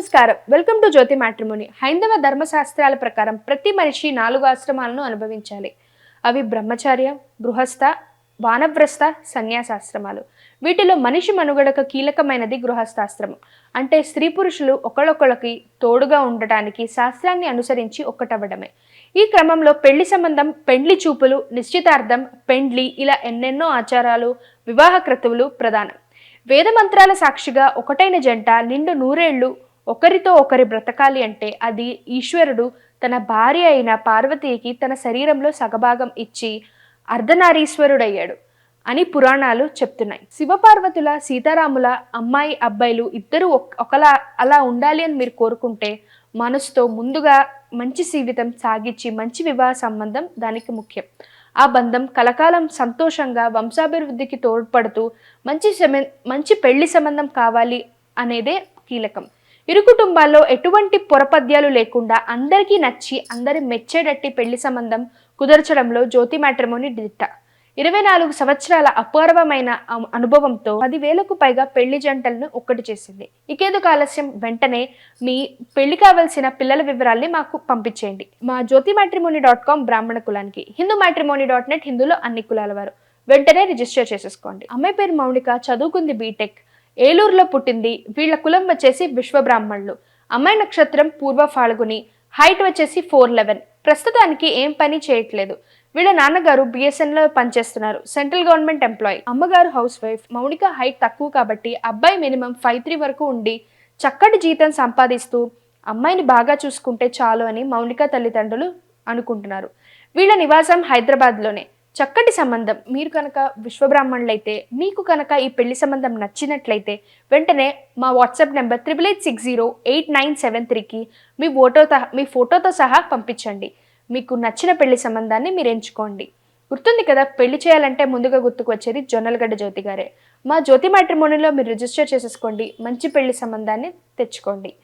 నమస్కారం. Welcome to Jyothi matrimony హైందవ ధర్మశాస్త్రాల ప్రకారం ప్రతి మనిషి నాలుగు ఆశ్రమాలను అనుభవించాలి. అవి బ్రహ్మచార్య గృహస్థ వానవ్రస్థ సన్యాసాశ్రమాలు. వీటిలో మనిషి మనుగడకు కీలకమైనది గృహస్థాశ్రమం. అంటే స్త్రీ పురుషులు ఒకళ్ళొకళ్ళకి తోడుగా ఉండటానికి శాస్త్రాన్ని అనుసరించి ఒక్కటవ్వడమే. ఈ క్రమంలో పెళ్ళి సంబంధం పెండ్లి చూపులు నిశ్చితార్థం పెండ్లి ఇలా ఎన్నెన్నో ఆచారాలు వివాహ క్రతువులు ప్రధానం. వేదమంత్రాల సాక్షిగా ఒకటైన జంట నిండు నూరేళ్ళు ఒకరితో ఒకరి బ్రతకాలి అంటే అది ఈశ్వరుడు తన భార్య అయిన పార్వతీకి తన శరీరంలో సగభాగం ఇచ్చి అర్ధనారీశ్వరుడయ్యాడు అని పురాణాలు చెప్తున్నాయి. శివపార్వతుల సీతారాముల అమ్మాయి అబ్బాయిలు ఇద్దరు ఒకలా అలా ఉండాలి అని మీరు కోరుకుంటే మనసుతో ముందుగా మంచి జీవితం సాగించి మంచి వివాహ సంబంధం దానికి ముఖ్యం. ఆ బంధం కలకాలం సంతోషంగా వంశాభివృద్ధికి తోడ్పడుతూ మంచి మంచి పెళ్ళి సంబంధం కావాలి అనేదే కీలకం. ఇరు కుటుంబాల్లో ఎటువంటి పొరపద్యాలు లేకుండా అందరికీ నచ్చి అందరి మెచ్చేటట్టి పెళ్ళి సంబంధం కుదర్చడంలో జ్యోతి మ్యాట్రిమోని దిట్ట ఇరవై నాలుగు సంవత్సరాల అపూర్వమైన అనుభవంతో పదివేలకు పైగా పెళ్ళి జంటలను ఒక్కటి చేసింది. ఇకేందుకు ఆలస్యం వెంటనే మీ పెళ్ళి కావలసిన పిల్లల వివరాల్ని మాకు పంపించేయండి. మా జ్యోతి మ్యాట్రిమోని డాట్ కామ్ బ్రాహ్మణ కులానికి హిందూ మ్యాట్రిమోని డాట్ నెట్ హిందూలో అన్ని కులాల వారు. వెంటనే రిజిస్టర్ చేసేసుకోండి. అమ్మాయి పేరు మౌనిక చదువుకుంది బీటెక్. ఏలూరులో పుట్టింది. వీళ్ళ కులం వచ్చేసి విశ్వబ్రాహ్మణులు. అమ్మాయి నక్షత్రం పూర్వ ఫాల్గుని హైట్ వచ్చేసి ఫోర్ లెవెన్. ప్రస్తుతానికి ఏం పని చేయట్లేదు. వీళ్ళ నాన్నగారు బిఎస్ఎన్లో లో పనిచేస్తున్నారు సెంట్రల్ గవర్నమెంట్ ఎంప్లాయీ. అమ్మగారు హౌస్ వైఫ్ మౌనిక హైట్ తక్కువ కాబట్టి అబ్బాయి మినిమం ఫైవ్ త్రీ వరకు ఉండి చక్కటి జీతం సంపాదిస్తూ అమ్మాయిని బాగా చూసుకుంటే చాలు అని మౌనిక తల్లిదండ్రులు అనుకుంటున్నారు. వీళ్ళ నివాసం హైదరాబాద్లోనే. చక్కటి సంబంధం. మీరు కనుక విశ్వబ్రాహ్మణులైతే మీకు కనుక ఈ పెళ్ళి సంబంధం నచ్చినట్లయితే వెంటనే మా WhatsApp number triple eight six zero eight nine seven త్రీకి మీ ఫోటోతో మీ ఫోటోతో సహా పంపించండి. మీకు నచ్చిన పెళ్ళి సంబంధాన్ని మీరు ఎంచుకోండి. గుర్తుంది కదా పెళ్ళి చేయాలంటే ముందుగా గుర్తుకు వచ్చేది జొన్నలగడ్డ జ్యోతి గారే. మా జ్యోతి మ్యాట్రిమోనీలో మీరు రిజిస్టర్ చేసేసుకోండి. మంచి పెళ్ళి సంబంధాన్ని తెచ్చుకోండి.